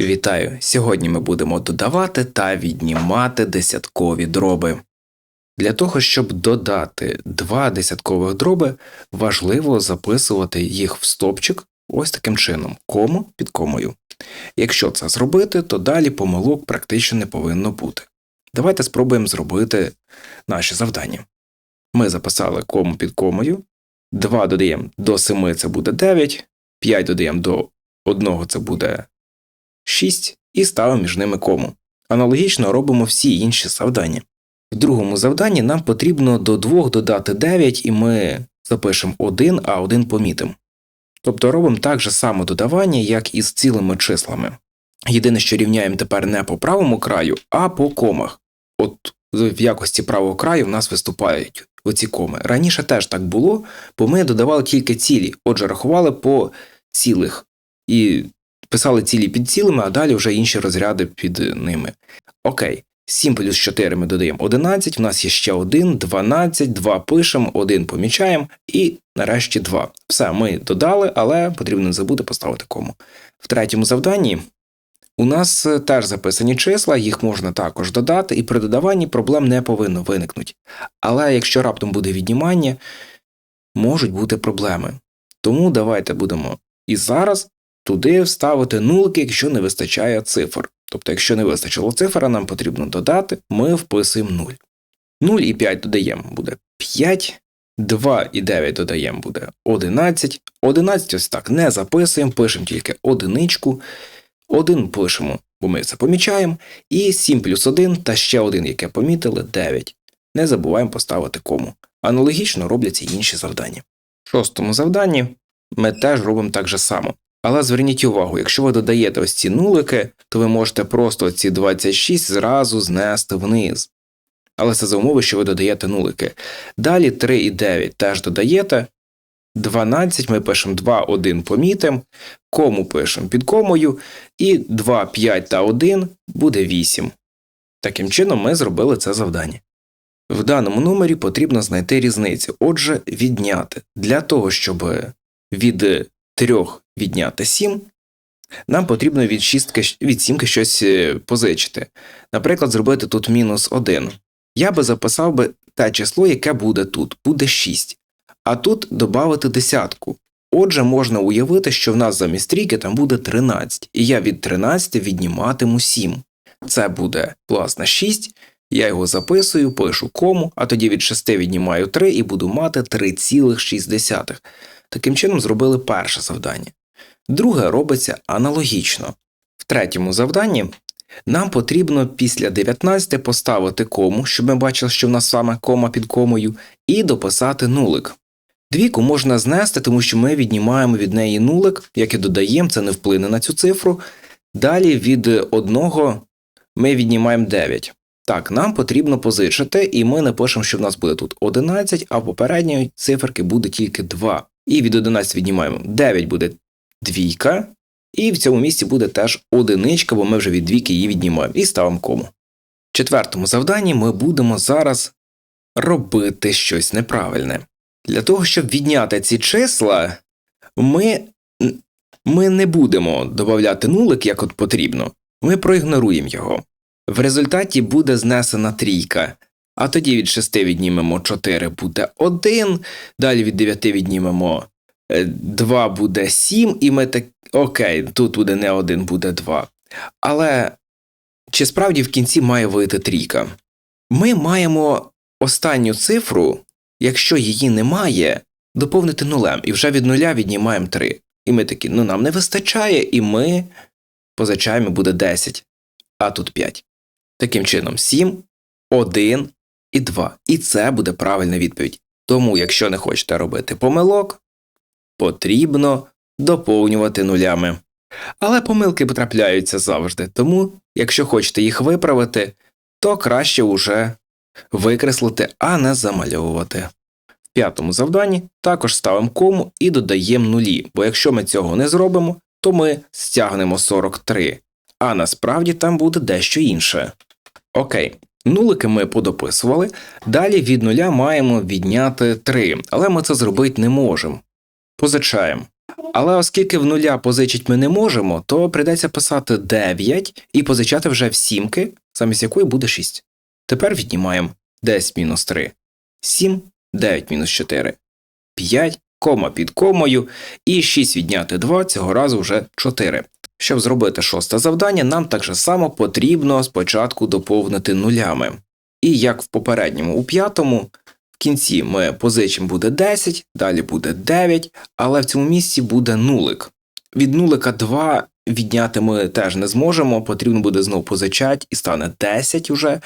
Вітаю! Сьогодні ми будемо додавати та віднімати десяткові дроби. Для того, щоб додати два десяткових дроби, важливо записувати їх в стопчик ось таким чином, кому під комою. Якщо це зробити, то далі помилок практично не повинно бути. Давайте спробуємо зробити наші завдання. Ми записали кому під комою, 2 додаємо до 7 це буде 9, 5 додаємо до 1 це буде 6 і ставимо між ними кому. Аналогічно робимо всі інші завдання. В другому завданні нам потрібно до 2 додати 9 і ми запишемо 1, а 1 помітимо. Тобто робимо так же само додавання, як і з цілими числами. Єдине, що рівняємо тепер не по правому краю, а по комах. От в якості правого краю в нас виступають оці коми. Раніше теж так було, бо ми додавали тільки цілі, отже, рахували по цілих і писали цілі під цілими, а далі вже інші розряди під ними. Окей, 7 плюс 4 ми додаємо 11, в нас є ще 1, 12, 2 пишемо, 1 помічаємо і нарешті 2. Все, ми додали, але потрібно не забути поставити кому. В третьому завданні у нас теж записані числа, їх можна також додати, і при додаванні проблем не повинно виникнути. Але якщо раптом буде віднімання, можуть бути проблеми. Тому давайте будемо і зараз туди вставити нулики, якщо не вистачає цифр. Тобто, якщо не вистачило цифр, а нам потрібно додати, ми вписуємо 0. 0 і 5 додаємо буде 5, 2 і 9 додаємо буде 11. 11 ось так не записуємо, пишемо тільки одиничку. 1 пишемо, бо ми це помічаємо. І 7 плюс 1 та ще 1, яке помітили, 9. Не забуваємо поставити кому. Аналогічно робляться інші завдання. В шостому завданні ми теж робимо так же само. Але зверніть увагу, якщо ви додаєте ось ці нулики, то ви можете просто ці 26 зразу знести вниз. Але це за умови, що ви додаєте нулики. Далі 3 і 9 теж додаєте. 12 ми пишемо 2, 1 помітимо, кому пишемо під комою, і 2, 5 та 1 буде 8. Таким чином ми зробили це завдання. В даному номері потрібно знайти різницю, отже, відняти. Для того, щоб від 3 відняти 7, нам потрібно від шістки, від сімки щось е, позичити. Наприклад, зробити тут мінус 1. Я би записав би те число, яке буде тут, буде 6. А тут додати десятку. Отже, можна уявити, що в нас замість трійки там буде 13, і я від 13 відніматиму 7. Це буде власне 6. Я його записую, пишу кому, а тоді від 6 віднімаю 3 і буду мати 3,6. Таким чином зробили перше завдання. Друге робиться аналогічно. В третьому завданні нам потрібно після 19 поставити кому, щоб ми бачили, що в нас саме кома під комою, і дописати нулик. Двійку можна знести, тому що ми віднімаємо від неї нулик, як і додаємо, це не вплине на цю цифру. Далі від одного ми віднімаємо 9. Так, нам потрібно позичити, і ми напишемо, що в нас буде тут 11, а попередньої циферки буде тільки 2. І від 11 віднімаємо 9 буде двійка, і в цьому місці буде теж одиничка, бо ми вже від двійки її віднімаємо і ставимо кому. В четвертому завданні ми будемо зараз робити щось неправильне. Для того, щоб відняти ці числа, ми ми не будемо додати нулик, як от потрібно, ми проігноруємо його. В результаті буде знесена трійка, а тоді від 6 віднімемо 4 буде 1, далі від 9 віднімемо 2 буде 7, і ми так. Окей, тут буде не 1, буде 2. Але чи справді в кінці має вийти трійка? Ми маємо останню цифру, якщо її немає, доповнити нулем, і вже від нуля віднімаємо 3. І ми такі, ну нам не вистачає, і ми позичаємо буде 10, а тут 5. Таким чином, 7, 1 і 2. І це буде правильна відповідь. Тому, якщо не хочете робити помилок, потрібно доповнювати нулями. Але помилки потрапляються завжди, тому, якщо хочете їх виправити, то краще уже викреслити, а не замальовувати. В п'ятому завданні також ставимо кому і додаємо нулі, бо якщо ми цього не зробимо, то ми стягнемо 43, а насправді там буде дещо інше. Окей, нулики ми подописували, далі від нуля маємо відняти 3, але ми це зробити не можемо позичаємо. Але оскільки в нуля позичить ми не можемо, то прийдеться писати 9 і позичати вже в сімки, замість якої буде 6. Тепер віднімаємо 10 мінус 3, 7, 9 мінус 4, 5, кома під комою, і 6 відняти 2, цього разу вже 4. Щоб зробити шосте завдання, нам так же само потрібно спочатку доповнити нулями. І як в попередньому у п'ятому, кінці ми позичимо буде 10, далі буде 9, але в цьому місці буде нулик. Від нулика 2 відняти ми теж не зможемо, потрібно буде знову позичати і стане 10 уже,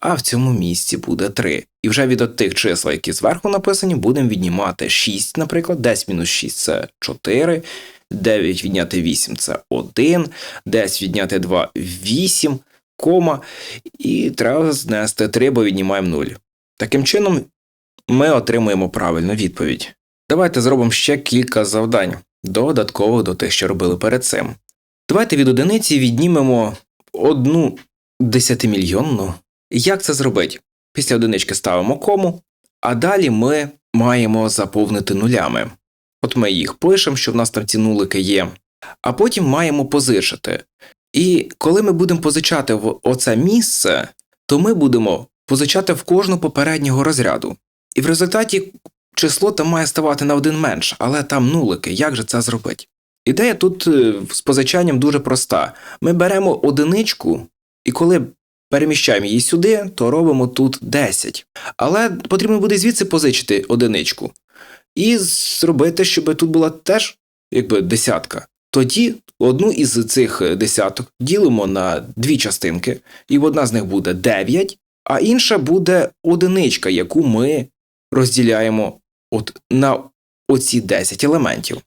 а в цьому місці буде 3. І вже від тих чисел, які зверху написані, будемо віднімати 6, наприклад, 10 мінус 6 це 4, 9 відняти 8 це 1, 10 відняти 2 8, кома, і треба знести 3, бо віднімаємо 0. Таким чином, ми отримуємо правильну відповідь. Давайте зробимо ще кілька завдань, додаткових до тих, що робили перед цим. Давайте від одиниці віднімемо одну десятимільйонну. Як це зробити? Після одинички ставимо кому, а далі ми маємо заповнити нулями. От ми їх пишемо, що в нас там ці нулики є, а потім маємо позичити. І коли ми будемо позичати в оце місце, то ми будемо позичати в кожну попереднього розряду. І в результаті число там має ставати на один менше, але там нулики. Як же це зробити? Ідея тут е, з позичанням дуже проста. Ми беремо одиничку, і коли переміщаємо її сюди, то робимо тут 10. Але потрібно буде звідси позичити одиничку. І зробити, щоб тут була теж якби десятка. Тоді одну із цих десяток ділимо на дві частинки, і одна з них буде 9, а інша буде одиничка, яку ми розділяємо от на оці 10 елементів.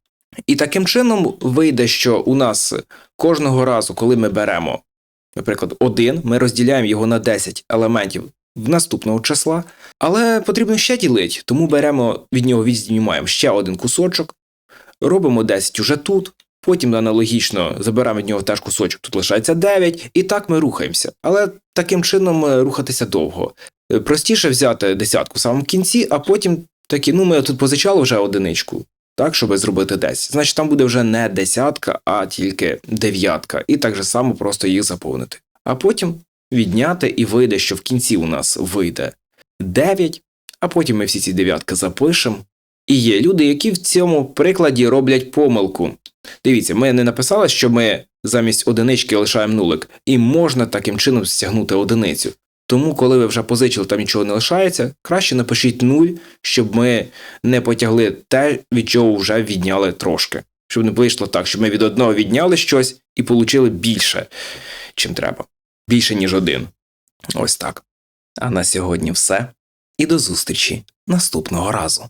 І таким чином вийде, що у нас кожного разу, коли ми беремо, наприклад, 1, ми розділяємо його на 10 елементів в наступного числа, але потрібно ще ділити, тому беремо від нього відзнімаємо ще один кусочок, робимо 10 уже тут, потім аналогічно забираємо від нього теж кусочок, тут лишається 9, і так ми рухаємося. Але таким чином е, рухатися довго. Е, Простіше взяти десятку в самому кінці, а потім такі, ну ми тут позичали вже одиничку. Так, щоб зробити 10. Значить, там буде вже не десятка, а тільки дев'ятка, і так же само просто їх заповнити. А потім відняти і вийде, що в кінці у нас вийде 9, а потім ми всі ці дев'ятки запишемо. І є люди, які в цьому прикладі роблять помилку. Дивіться, ми не написали, що ми замість одинички лишаємо нулик, і можна таким чином стягнути одиницю. Тому, коли ви вже позичили, там нічого не лишається, краще напишіть нуль, щоб ми не потягли те, від чого вже відняли трошки. Щоб не вийшло так, щоб ми від одного відняли щось і отримали більше, чим треба. Більше, ніж один. Ось так. А на сьогодні все. І до зустрічі наступного разу.